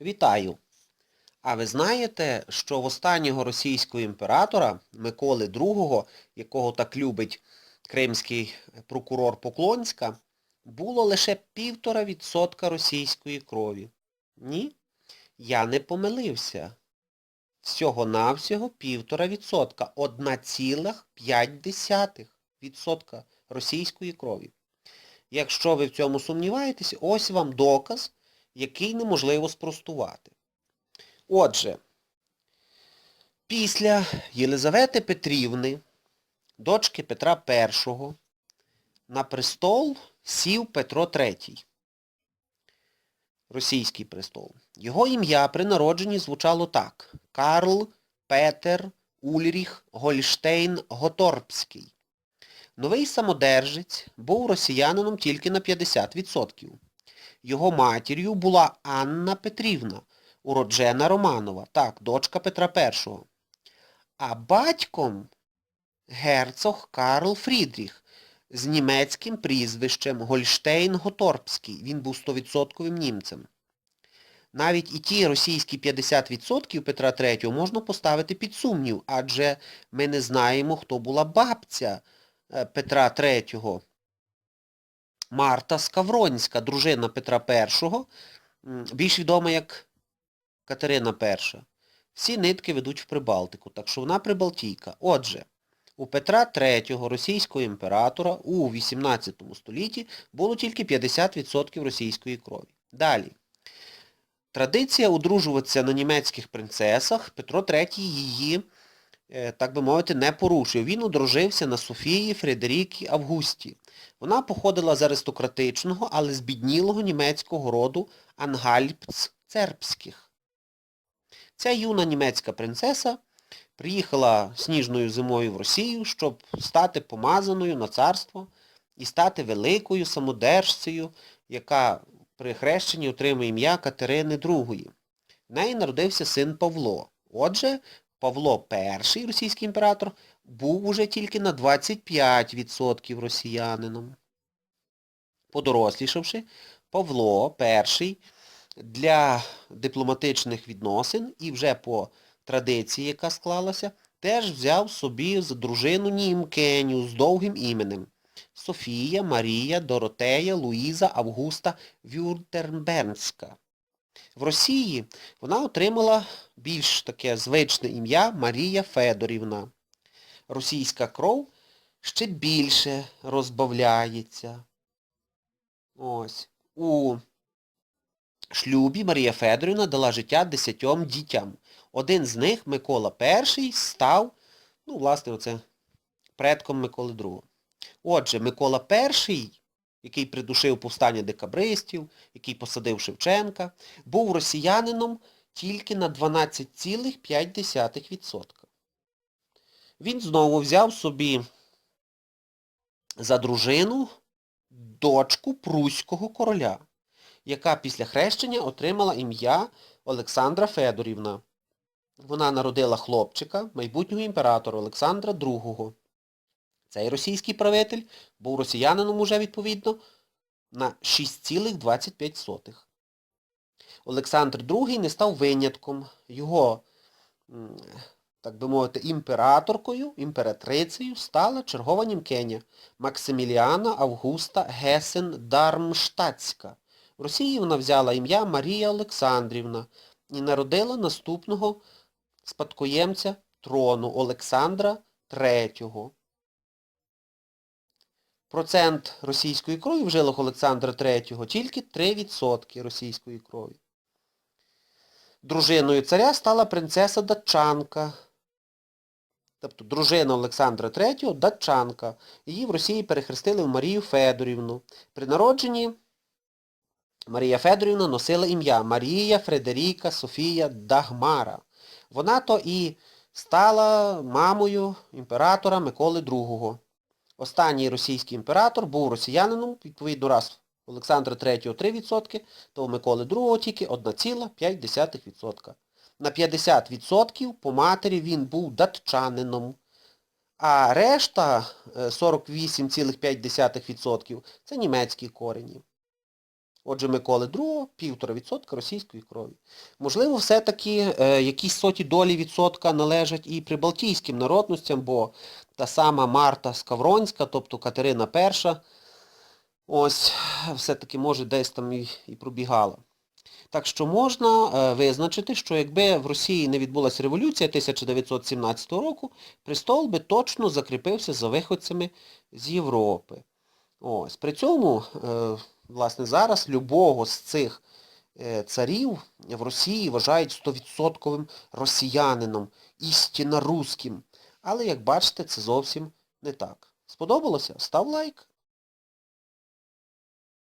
Вітаю! А ви знаєте, що в останнього російського імператора Миколи II, якого так любить кримський прокурор Поклонська, було лише півтора відсотка російської крові? Ні, я не помилився. Всього-навсього півтора відсотка. 1,5 відсотка російської крові. Якщо ви в цьому сумніваєтесь, ось вам доказ, який неможливо спростувати. Отже, після Єлизавети Петрівни, дочки Петра І, на престол сів Петро III. Російський престол. Його ім'я при народженні звучало так. Карл Петер Ульріх Гольштейн Готорпський. Новий самодержець був росіянином тільки на 50%. Його матір'ю була Анна Петрівна, уроджена Романова, так, дочка Петра І. А батьком герцог Карл Фрідріх з німецьким прізвищем Гольштейн-Готорпський. Він був 100% німцем. Навіть і ті російські 50% Петра III можна поставити під сумнів, адже ми не знаємо, хто була бабця е, Петра III. Марта Скавронська, дружина Петра І, більш відома як Катерина І. Всі нитки ведуть в Прибалтику, так що вона Прибалтійка. Отже, у Петра III, російського імператора, у 18 столітті було тільки 50% російської крові. Далі. Традиція одружуватися на німецьких принцесах, Петро III її, так би мовити, не порушив. Він одружився на Софії Фредерікі Августі. Вона походила з аристократичного, але збіднілого німецького роду ангальпц-цербських. Ця юна німецька принцеса приїхала сніжною зимою в Росію, щоб стати помазаною на царство і стати великою самодержцею, яка при хрещенні отримує ім'я Катерини II. В неї народився син Павло. Отже, Павло І, російський імператор, був уже тільки на 25% росіянином. Подорослішавши, Павло І для дипломатичних відносин і вже по традиції, яка склалася, теж взяв собі за дружину німкеню з довгим іменем. Софія, Марія, Доротея, Луїза, Августа Вюртербернська. В Росії вона отримала більш таке звичне ім'я Марія Федорівна. Російська кров ще більше розбавляється. Ось. У шлюбі Марія Федорівна дала життя десятьом дітям. Один з них, Микола І, став, ну, власне, оце предком Миколи II. Отже, Микола І, який придушив повстання декабристів, який посадив Шевченка, був росіянином тільки на 12,5%. Він знову взяв собі за дружину дочку Пруського короля, яка після хрещення отримала ім'я Олександра Федорівна. Вона народила хлопчика, майбутнього імператора Олександра II. Цей російський правитель був росіянином уже, відповідно, на 6,25. Олександр II не став винятком. Його, так би мовити, імператоркою, імператрицею стала чергова німкеня Максиміліана Августа Гесен Дармштатська. В Росії вона взяла ім'я Марія Олександрівна і народила наступного спадкоємця трону Олександра III. Процент російської крові в жилах Олександра III тільки 3% російської крові. Дружиною царя стала принцеса Датчанка. Тобто дружина Олександра III Датчанка. Її в Росії перехрестили в Марію Федорівну. При народженні Марія Федорівна носила ім'я Марія Фредеріка Софія Дагмара. Вона то і стала мамою імператора Миколи II. Останній російський імператор був росіянином, відповідно раз Олександра III 3%, то у Миколи II тільки 1,5%. На 50% по матері він був датчанином. А решта е, 48,5% це німецькі корені. Отже, Миколи II – півтора відсотка російської крові. Можливо, все-таки е, якісь соті долі відсотка належать і прибалтійським народностям, бо та сама Марта Скавронська, тобто Катерина І, ось, все-таки може десь там і, і пробігала. Так що можна е, визначити, що якби в Росії не відбулася революція 1917 року, престол би точно закріпився за виходцями з Європи. Ось. При цьому, е, власне, зараз любого з цих е, царів в Росії вважають 100% росіянином, істинно русським. Але, як бачите, це зовсім не так. Сподобалося? Став лайк.